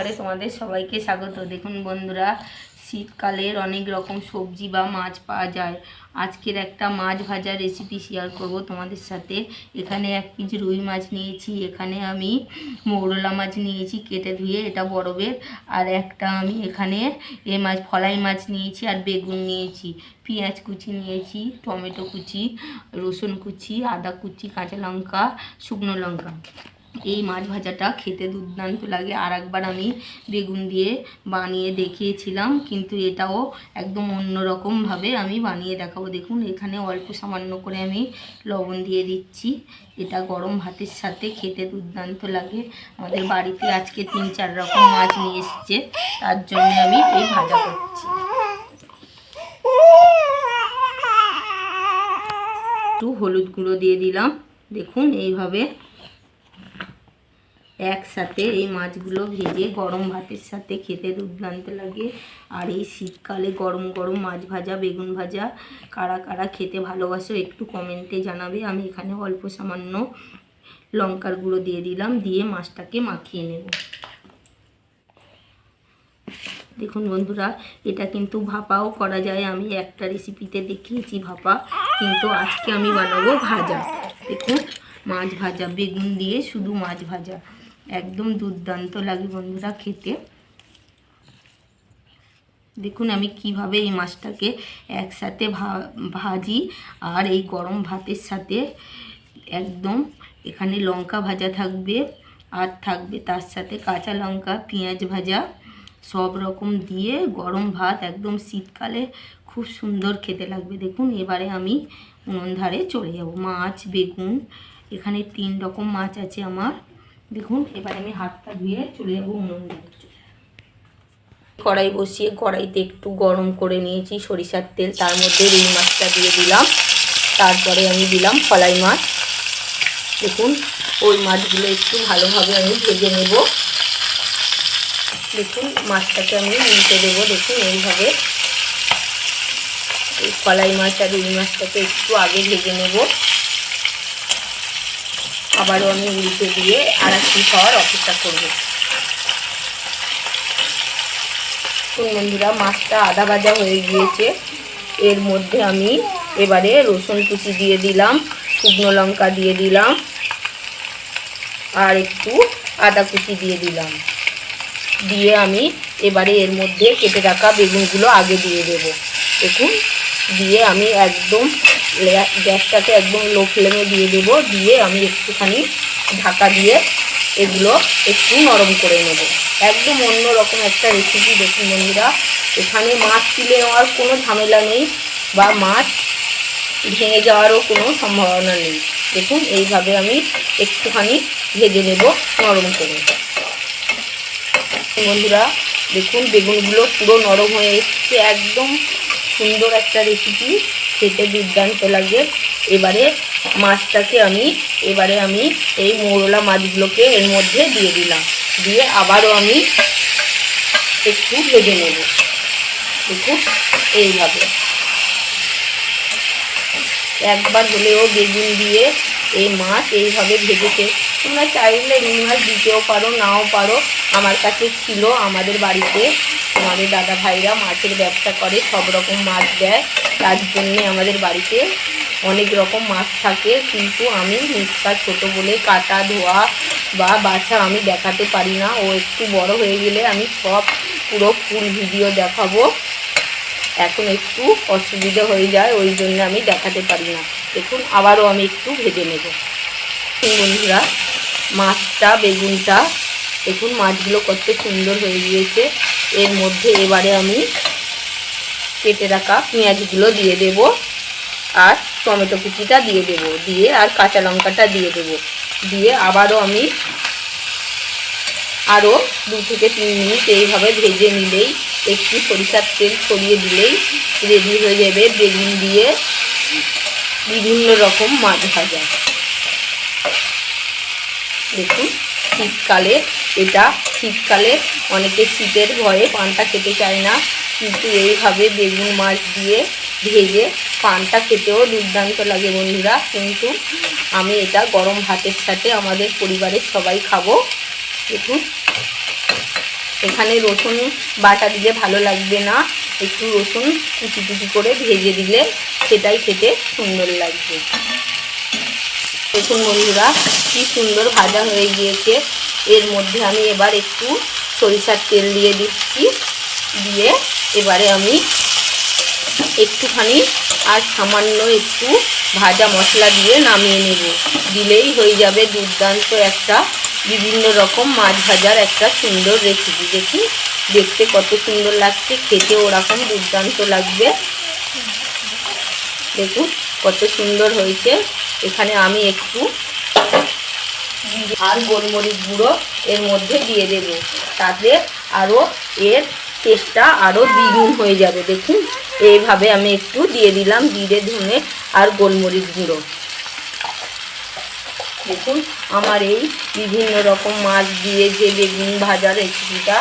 আরে তোমাদের সবাইকে স্বাগত। দেখুন বন্ধুরা, শীতকালের অনেক রকম সবজি বা মাছ পাওয়া যায়। আজকের একটা মাছ ভাজা রেসিপি শেয়ার করব তোমাদের সাথে। এখানে এক পিস রুই মাছ নিয়েছি, এখানে আমি মৌরলা মাছ নিয়েছি কেটে ধুয়ে, এটা বরফের। আর একটা আমি এখানে এ মাছ, ফলাই মাছ নিয়েছি আর বেগুন নিয়েছি। পেঁয়াজ কুচি নিয়েছি, টমেটো কুচি, রসুন কুচি, আদা কুচি, কাঁচা লঙ্কা, শুকনো লঙ্কা। এই মাছ ভাজাটা খেতে দুর্দান্ত লাগে। আর একবার আমি বেগুন দিয়ে বানিয়ে দেখিয়েছিলাম, কিন্তু এটাও একদম অন্যরকমভাবে আমি বানিয়ে দেখাবো। দেখুন, এখানে অল্প সামান্য করে আমি লবণ দিয়ে দিচ্ছি। এটা গরম ভাতের সাথে খেতে দুর্দান্ত লাগে। আমাদের বাড়িতে আজকে তিন, চার রকম মাছ নিয়ে এসছে, তার জন্য আমি এই ভাজা করছি। একটু হলুদ গুঁড়ো দিয়ে দিলাম। দেখুন, এইভাবে একসাথে এই মাছগুলো ভেজে গরম ভাতের সাথে খেতে দুর্দান্ত লাগে। আর এই শীতকালে গরম গরম মাছ ভাজা, বেগুন ভাজা কারা কারা খেতে ভালোবাসো একটু কমেন্টে জানাবে। আমি এখানে অল্প সামান্য লঙ্কার গুঁড়ো দিয়ে দিলাম, দিয়ে মাছটাকে মাখিয়ে নেব। দেখুন বন্ধুরা, এটা কিন্তু ভাপাও করা যায়। আমি একটা রেসিপিতে দেখিয়েছি ভাপা, কিন্তু আজকে আমি বানাবো ভাজা। দেখুন, মাছ ভাজা, বেগুন দিয়ে শুধু মাছ ভাজা। একদম দুর্দান্ত লাগে বন্ধুরা খেতে। দেখুন আমি কীভাবে এই মাছটাকে একসাথে ভা- ভাজি আর এই গরম ভাতের সাথে একদম এখানে লঙ্কা ভাজা থাকবে আর থাকবে তার সাথে কাঁচা লঙ্কা, পেঁয়াজ ভাজা সব রকম দিয়ে গরম ভাত একদম শীতকালে খুব সুন্দর খেতে লাগবে। দেখুন এবারে আমি উনুন ধারে চলে যাব। মাছ, বেগুন, এখানে তিন রকম মাছ আছে আমার। দেখুন, এবারে আমি হাতটা ধুয়ে চলে যাব উনুন কড়াই বসিয়ে কড়াইতে একটু গরম করে নিয়েছি সরিষার তেল, তার মধ্যে রুই মাছটা দিয়ে দিলাম। তারপরে আমি দিলাম ফলাই মাছ। দেখুন, ওই মাছগুলো একটু ভালোভাবে আমি ভেজে নেব। দেখুন, মাছটাকে আমি নিতে দেবো, দেখুন, এইভাবে। এই ফলাই মাছ আর রুই মাছটাকে একটু আগে ভেজে নেব। আবারও আমি উল্টে দিয়ে আর একটু খাওয়ার অপেক্ষা করব। দেখুন বন্ধুরা, মাছটা আদা ভাজা হয়ে গিয়েছে। এর মধ্যে আমি এবারে রসুন কুচি দিয়ে দিলাম, শুকনো লঙ্কা দিয়ে দিলাম, আর একটু আদা কুচি দিয়ে দিলাম। দিয়ে আমি এবারে এর মধ্যে কেটে রাখা বেগুনগুলো আগে দিয়ে দেব। দেখুন, দিয়ে আমি একদম গ্যাসটাকে একদম লো ফ্লেমে দিয়ে দেব, দিয়ে আমি একটুখানি ঢাকা দিয়ে এগুলো একটু নরম করে নেব। একদম অন্য রকম একটা রেসিপি দেখুন বন্ধুরা। এখানে মাছ তুলে নেওয়ার কোনো ঝামেলা নেই বা মাছ ভেঙে যাওয়ারও কোনো সম্ভাবনা নেই। দেখুন, এইভাবে আমি একটুখানি ভেজে নেব নরম করে। বন্ধুরা, দেখুন, বেগুনগুলো পুরো নরম হয়ে এসছে। একদম সুন্দর একটা রেসিপি খেতে দুর্দান্ত লাগে, এবারে মাছটাকে আমি, এবারে আমি এই মোরলা মাছগুলোকে এর মধ্যে দিয়ে দিলাম। দিয়ে আবারও আমি একটু ভেজে নেব। দেখুন এইভাবে। একবার হলেও বেগুন দিয়ে এই মাছ এইভাবে ভেজেছে। তোমরা চাইলে রুই মাছ দিতেও পারো, নাও পারো। আমার কাছে ছিল, আমাদের বাড়িতে আমাদের দাদা ভাইরা মাছের ব্যবসা করে, সব রকম মাছ দেয়। তার জন্যে আমাদের বাড়িতে অনেক রকম মাছ থাকে, কিন্তু আমি মিসকা ছোটো বলে কাটা, ধোয়া বা বাছা আমি দেখাতে পারি না। ও একটু বড় হয়ে গেলে আমি সব পুরো ফুল ভিডিও দেখাবো। এখন একটু অসুবিধা হয়ে যায়, ওই জন্য আমি দেখাতে পারি না। দেখুন, আবারও আমি একটু ভেজে নেব। বন্ধুরা, মাছটা, বেগুনটা, দেখুন মাছগুলো কত সুন্দর হয়ে গিয়েছে। এর মধ্যে এবারে আমি কেটে রাখা পেঁয়াজগুলো দিয়ে দেব আর টমেটো কুচিটা দিয়ে দেব, দিয়ে আর কাঁচা লঙ্কাটা দিয়ে দেব। দিয়ে আবারও আমি আরও দু থেকে তিন মিনিট এইভাবে ভেজে নিলেই, একটু সরিষার তেল ছড়িয়ে দিলেই রেডি হয়ে যাবে। বেগুন দিয়ে বিভিন্ন রকম মাছ ভাজা। দেখুন শীতকালে, এটা শীতকালে অনেকে শীতের ভয়ে পানটা খেতে চায় না, কিন্তু এইভাবে বেগুন মাছ দিয়ে ভেজে পানটা খেতেও দুর্দান্ত লাগে বন্ধুরা। কিন্তু আমি এটা গরম ভাতের সাথে আমাদের পরিবারের সবাই খাব। দেখুন, এখানে রসুন বাটা দিলে ভালো লাগবে না। একটু রসুন কুচি কুচি করে ভেজে দিলে সেটাই খেতে সুন্দর লাগবে। দেখুন বন্ধুরা, কি সুন্দর ভাজা হয়ে গিয়েছে। এর মধ্যে আমি এবার একটু সরিষার তেল দিয়ে দিচ্ছি। দিয়ে এবারে আমি একটুখানি আর সামান্য একটু ভাজা মশলা দিয়ে নামিয়ে নেব। দিলেই হয়ে যাবে দুর্দান্ত একটা বিভিন্ন রকম মাছ ভাজার একটা সুন্দর রেসিপি দেখুন, দেখতে কত সুন্দর লাগছে খেতে ওরকম দুর্দান্ত লাগবে। দেখুন, কত সুন্দর হয়েছে। এখানে আমি একটু আর গোলমরিচ গুঁড়ো এর মধ্যে দিয়ে দেব। তাতে আরও এর টেস্টটা আরও দ্বিগুণ হয়ে যাবে। দেখুন, এইভাবে আমি একটু দিয়ে দিলাম জিরে, ধনে আর গোলমরিচ গুঁড়ো। দেখুন, আমার এই বিভিন্ন রকম মাছ দিয়ে যে বেগুন ভাজা রেসিপিটা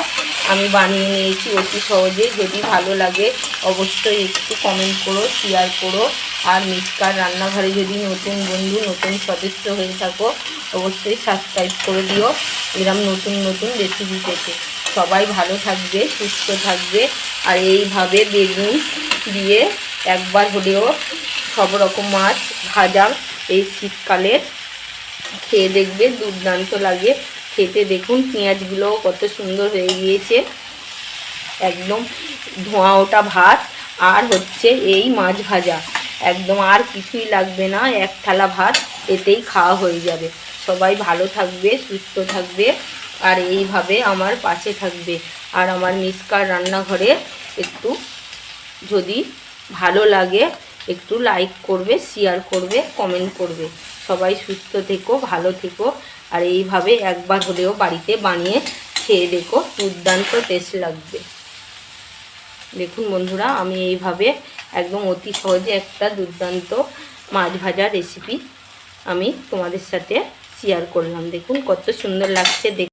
আমি বানিয়ে নিয়েছি, অতি সহজে যদি ভালো লাগে, অবশ্যই একটু কমেন্ট করো শেয়ার করো। আর মিসকার রান্নাঘরে যদি নতুন বন্ধু, নতুন সদস্য হয়ে থাকো, অবশ্যই সাবস্ক্রাইব করে দিও। এরম নতুন নতুন রেসিপি পেতে। সবাই ভালো থাকবে, সুস্থ থাকবে। আর এইভাবে বেগুন দিয়ে একবার হলেও সব রকম মাছ ভাজা এই শীতকালে খেয়ে দেখবে, দুর্দান্ত লাগে। খেতে দেখুন পেঁয়াজগুলোও কত সুন্দর হয়ে গিয়েছে। একদম ধোঁয়া ওটা ভাত। আর হচ্ছে এই মাছ ভাজা। একদম আর কিছুই লাগবে না, এক থালা ভাত, এতেই খাওয়া হয়ে যাবে। সবাই ভালো থাকবে, সুস্থ থাকবে, আর এইভাবে আমার পাশে থাকবে। আর আমার মিসকার রান্নাঘরে একটু যদি ভালো লাগে, একটু লাইক করবে শেয়ার করবে কমেন্ট করবে। সবাই সুস্থ থেকো, ভালো থেকো, আর এইভাবে একবার হলেও বাড়িতে বানিয়ে খেয়ে দেখো, দুর্দান্ত টেস্ট লাগবে। দেখুন বন্ধুরা, আমি এইভাবে একদম অতি সহজে একটা দুর্দান্ত মাছ ভাজা রেসিপি আমি তোমাদের সাথে শেয়ার করলাম। দেখুন কত সুন্দর লাগছে দেখ